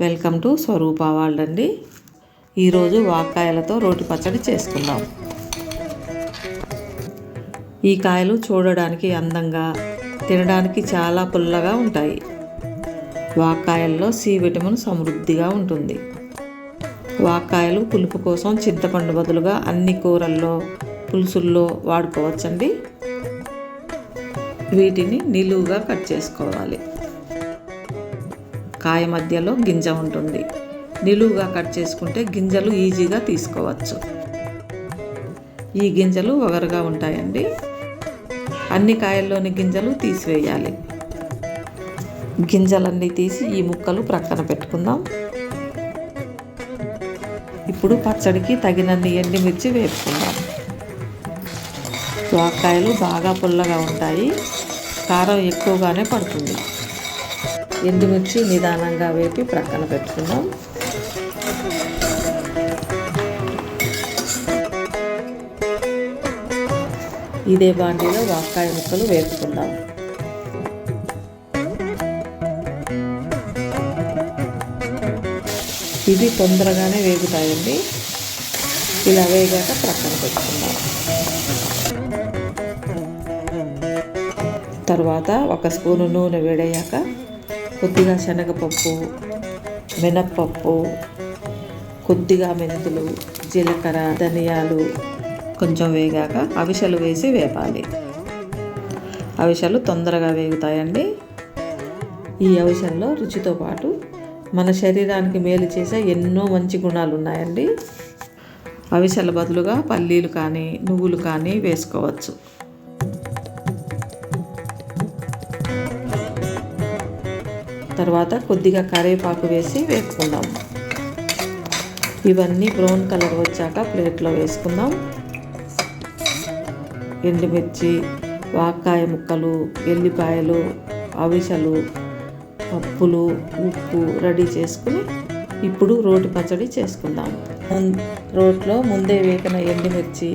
Welcome to స్వరూప వాళ్ళు అండి. ఈరోజు వాక్కాయలతో రోటి పచ్చడి చేసుకుందాం. ఈ కాయలు చూడడానికి అందంగా తినడానికి చాలా పుల్లగా ఉంటాయి. వాక్కాయల్లో సి విటమిన్ సమృద్ధిగా ఉంటుంది. వాక్కాయలు పులుపు కోసం చింతపండు బదులుగా అన్ని కూరల్లో పులుసుల్లో వాడుకోవచ్చండి. వీటిని నిలువుగా కట్ చేసుకోవాలి. కాయ మధ్యలో గింజ ఉంటుంది. నిలువుగా కట్ చేసుకుంటే గింజలు ఈజీగా తీసుకోవచ్చు. ఈ గింజలు ఒగరుగా ఉంటాయండి. అన్ని కాయల్లోని గింజలు తీసివేయాలి. గింజలన్నీ తీసి ఈ ముక్కలు ప్రక్కన పెట్టుకుందాం. ఇప్పుడు పచ్చడికి తగినన్ని ఎండుమిర్చి వేపుకుందాం. వాక్కాయలు బాగా పుల్లగా ఉంటాయి. కారం ఎక్కువగానే పడుతుంది. ఎండుమిర్చి నిదానంగా వేపి ప్రక్కన పెట్టుకుందాం. ఇదే బాండీలో వాకాయ ముక్కలు వేసుకుందాం ఇవి తొందరగానే వేగుతాయండి. ఇలా వేగాక ప్రక్కన పెట్టుకుందాం. తర్వాత ఒక స్పూను నూనె వేడయ్యాక కొద్దిగా శనగపప్పు మినప్పప్పు కొద్దిగా మెంతులు జీలకర్ర ధనియాలు కొంచెం వేగాక అవిసెలు వేసి వేపాలి. అవిసెలు తొందరగా వేగుతాయండి. ఈ అవిసెల్లో రుచితో పాటు మన శరీరానికి మేలు చేసే ఎన్నో మంచి గుణాలు ఉన్నాయండి. అవిసెల బదులుగా పల్లీలు కానీ నువ్వులు కానీ వేసుకోవచ్చు. తర్వాత కొద్దిగా కరివేపాకు వేసి వేసుకుందాం ఇవన్నీ బ్రౌన్ కలర్ వచ్చాక ప్లేట్లో వేసుకుందాం. ఎండుమిర్చి వాకాయ ముక్కలు ఎల్లిపాయలు అవిసలు పప్పులు ఉప్పు రెడీ చేసుకుని ఇప్పుడు రోటి పచ్చడి చేసుకుందాం. రోట్లో ముందే వేపిన ఎండుమిర్చి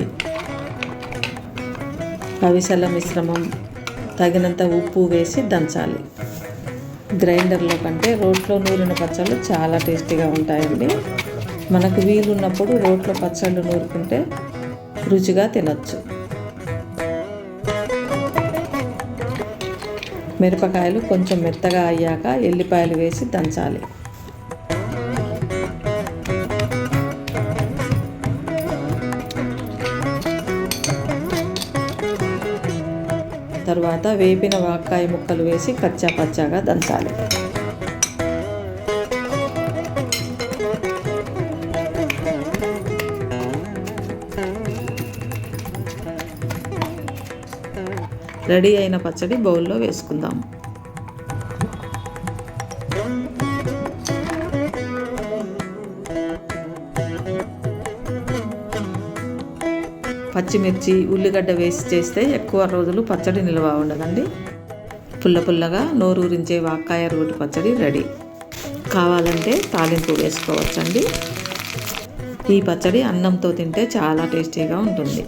అవిసల మిశ్రమం తగినంత ఉప్పు వేసి దంచాలి. గ్రైండర్లో కంటే రోట్లో నూరిన పచ్చళ్ళు చాలా టేస్టీగా ఉంటాయండి. మనకు వీలున్నప్పుడు రోట్లో పచ్చళ్ళు నూరుకుంటే రుచిగా తినచ్చు. మిరపకాయలు కొంచెం మెత్తగా అయ్యాక ఎల్లిపాయలు వేసి దంచాలి. తర్వాత వేపిన వాక్కాయ ముక్కలు వేసి కచ్చా పచ్చాగా దంచాలి. రెడీ అయిన పచ్చడి బౌల్లో వేసుకుందాం. పచ్చిమిర్చి ఉల్లిగడ్డ వేసి చేస్తే ఎక్కువ రోజులు పచ్చడి నిల్వ ఉండదండి. పుల్ల పుల్లగా నోరూరించే వాక్కాయ రోటి పచ్చడి రెడీ. కావాలంటే తాలింపు వేసుకోవచ్చండి. ఈ పచ్చడి అన్నంతో తింటే చాలా టేస్టీగా ఉంటుంది.